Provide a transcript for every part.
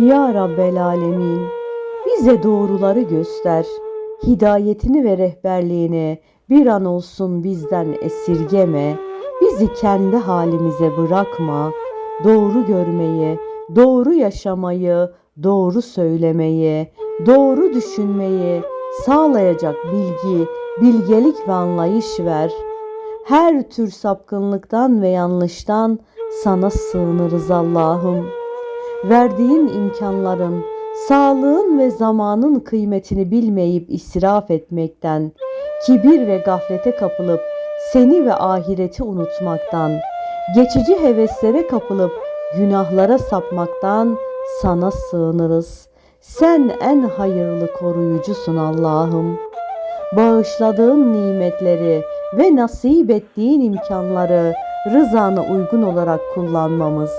Ya Rabbel Alemin, bize doğruları göster. Hidayetini ve rehberliğini bir an olsun bizden esirgeme. Bizi kendi halimize bırakma. Doğru görmeyi, doğru yaşamayı, doğru söylemeyi, doğru düşünmeyi sağlayacak bilgi, bilgelik ve anlayış ver. Her tür sapkınlıktan ve yanlıştan sana sığınırız Allah'ım verdiğin imkanların, sağlığın ve zamanın kıymetini bilmeyip israf etmekten, kibir ve gaflete kapılıp seni ve ahireti unutmaktan, geçici heveslere kapılıp günahlara sapmaktan sana sığınırız. Sen en hayırlı koruyucusun Allah'ım. Bağışladığın nimetleri ve nasip ettiğin imkanları rızana uygun olarak kullanmamız,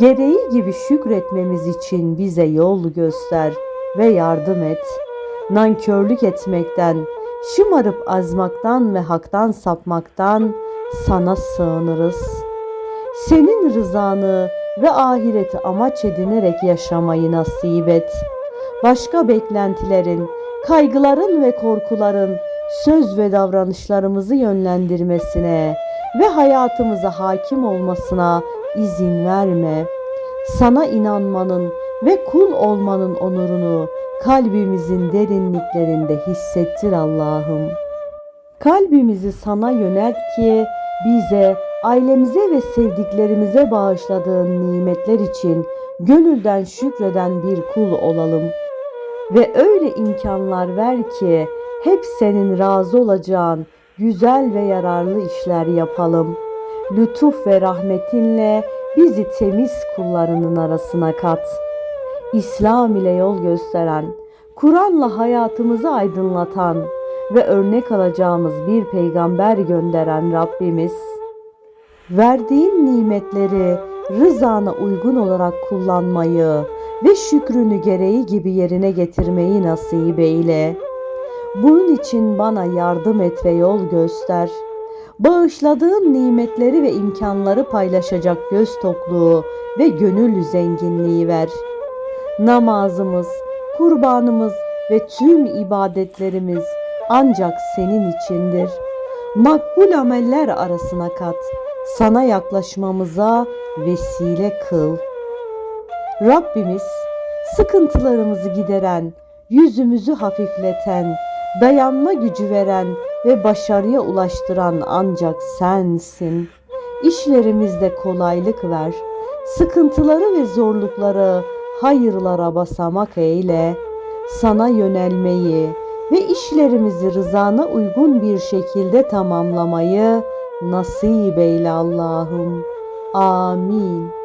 gereği gibi şükretmemiz için bize yol göster ve yardım et. Nankörlük etmekten, şımarıp azmaktan ve haktan sapmaktan sana sığınırız. Senin rızanı ve ahireti amaç edinerek yaşamayı nasip et. Başka beklentilerin, kaygıların ve korkuların söz ve davranışlarımızı yönlendirmesine ve hayatımıza hakim olmasına izin verme. Sana inanmanın ve kul olmanın onurunu kalbimizin derinliklerinde hissettir Allah'ım. Kalbimizi sana yönelt ki bize, ailemize ve sevdiklerimize bağışladığın nimetler için gönülden şükreden bir kul olalım. Ve öyle imkanlar ver ki hep senin razı olacağın güzel ve yararlı işler yapalım. Lütuf ve rahmetinle bizi temiz kullarının arasına kat. İslam ile yol gösteren, Kur'an'la hayatımızı aydınlatan ve örnek alacağımız bir peygamber gönderen Rabbimiz, verdiğin nimetleri rızana uygun olarak kullanmayı ve şükrünü gereği gibi yerine getirmeyi nasip eyle. Bunun için bana yardım et ve yol göster. Bağışladığın nimetleri ve imkanları paylaşacak göz tokluğu ve gönül zenginliği ver. Namazımız, kurbanımız ve tüm ibadetlerimiz ancak senin içindir. Makbul ameller arasına kat. Sana yaklaşmamıza vesile kıl. Rabbimiz sıkıntılarımızı gideren, yüzümüzü hafifleten, dayanma gücü veren ve başarıya ulaştıran ancak sensin. İşlerimizde kolaylık ver. Sıkıntıları ve zorlukları hayırlara basamak eyle. Sana yönelmeyi ve işlerimizi rızana uygun bir şekilde tamamlamayı nasip eyle Allah'ım. Amin.